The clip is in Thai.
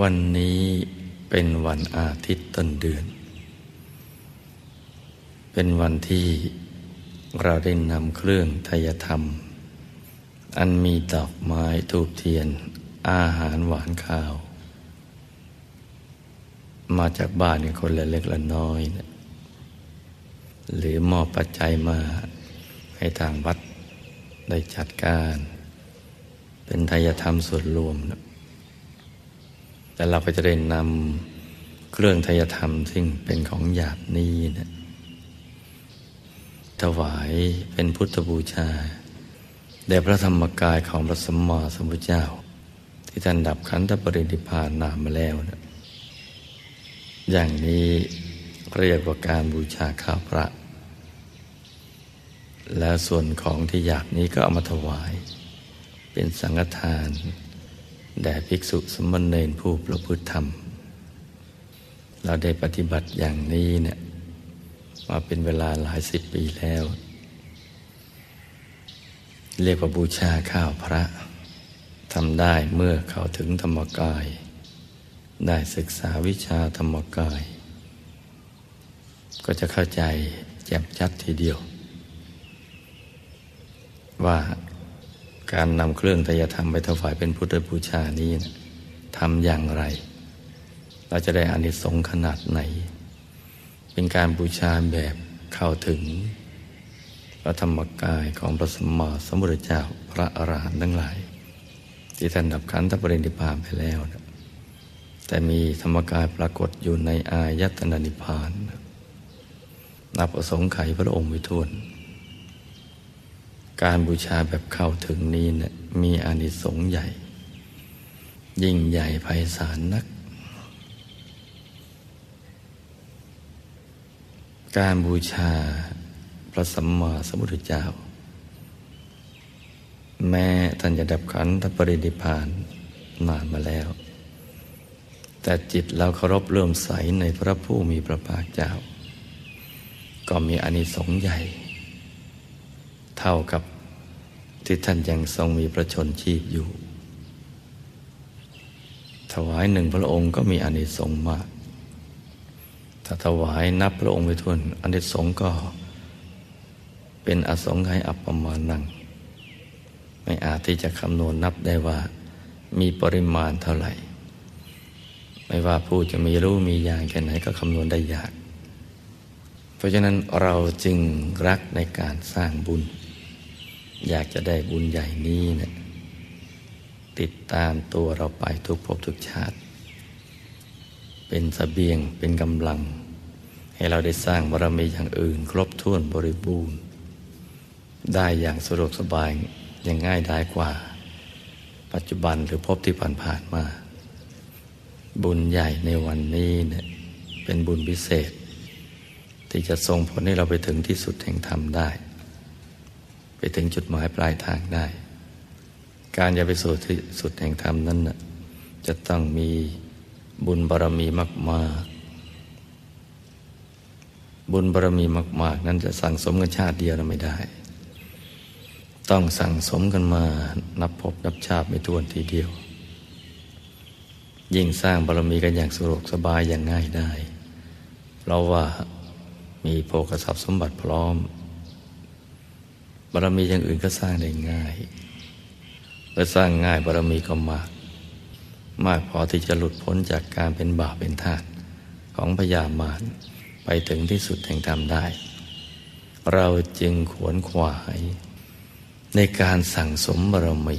วันนี้เป็นวันอาทิตย์ต้นเดือน เป็นวันที่เราได้นำเครื่องทยธรรม อันมีดอกไม้ทูบเทียน อาหารหวานข้าว มาจากบ้านคนละเล็กละน้อยนะหรือมอบปัจจัยมาให้ทางวัดได้จัดการ เป็นทายธรรมส่วนรวมนะ แต่เราก็จะได้นำเครื่องทยธรรม ซึ่งเป็นของหยาบนี้นะถวายเป็นพุทธบูชาแด่พระธรรมกายของพระสัมมาสัมพุทธเจ้า ที่ท่านดับขันธปรินิพพานนานมาแล้วนะอย่างนี้เรียกว่าการบูชาข้าพระ แล้วส่วนของที่หยาบนี้ก็เอามาถวาย เป็นสังฆทาน แด่ภิกษุสมณเณรผู้ประพฤติธรรม เราได้ปฏิบัติอย่างนี้เนี่ยมาเป็นเวลาหลายสิบปีแล้ว เรียกว่าบูชาข้าวพระทำได้เมื่อเข้าถึงธรรมกาย ได้ศึกษาวิชาธรรมกาย ก็จะเข้าใจแจ่มชัดทีเดียว ว่า การนำเครื่องทยธรรมไปถวายเป็นพุทธบูชานี้นะทำอย่างไร เราจะได้อานิสงส์ขนาดไหน เป็นการบูชาแบบเข้าถึง พระธรรมกายของพระสมมาสมุทรเจ้าพระอรหันต์ทั้งหลาย ที่ท่านดับขันธปรินิพพานไปแล้วนะแต่มีธรรมกายปรากฏอยู่ในอายตนะนิพพานนะับประสงค์ไขพระองค์วิทุน การบูชาแบบเข้าถึงนี้เนะี่ยมีอานิสงส์ใหญ่ ยิ่งใหญ่ไพศาลนัก การบูชาพระสัมมาสัมพุทธเจ้า แม้ท่านจะดับขันธปรินิพานนานมาแล้ว แต่จิตเราเคารพเริ่มใสในพระผู้มีพระภาคเจ้า ก็มีอานิสงส์ใหญ่ เท่ากับ ที่ท่านยังทรงมีพระชนชีพอยู่ ถวายหนึ่งพระองค์ก็มีอานิสงส์มาก ถ้าถวายนับพระองค์ไปทวนอานิสงส์ก็เป็นอสงไขยอัปปมาณัง ไม่อาจที่จะคำนวณนับได้ว่า มีปริมาณเท่าไหร่ ไม่ว่าผู้จะมีรู้มีอย่างแค่ไหนก็คำนวณได้ยาก เพราะฉะนั้นเราจึงรักในการสร้างบุญ อยากจะได้บุญใหญ่นี้เนะี่ยติดตามตัวเราไปทุกภพทุกชาติ เป็นสเสบียงเป็นกำลัง ให้เราได้สร้างบารมีอย่างอื่น ครบถ้วนบริบูรณ์ ได้อย่างสะดวกสบายอย่างง่ายดายกว่า ปัจจุบันหรือพบที่ผ่านๆมา บุญใหญ่ในวันนี้เนะี่ยเป็นบุญพิเศษ ที่จะส่งผลให้เราไปถึงที่สุดแห่งธรรมได้ ไปถึงจุดหมายปลายทางได้ การจะไปสู่ที่สุดแห่งธรรมนั้นนะจะต้องมีบุญบารรมีมากๆ บุญบารรมีมาก ๆ นั้นจะสั่งสมกันชาติเดียวเราไม่ได้ ต้องสั่งสมกันมานับพบนับชาติไม่ท้วนทีเดียว ยิ่งสร้างบารรมีกันอย่างสะดวกสบายอย่างง่ายได้ เพราะว่ามีโภคทรัพย์สมบัติพร้อม บารมีอย่างอื่นก็สร้างได้ง่ายเมื่อสร้างง่ายบารมีก็มาก มากพอที่จะหลุดพ้นจากการเป็นบาปเป็นทาสของพยามารไปถึงที่สุดแห่งธรรมได้ เราจึงขวนขวาย ในการสั่งสมบารมี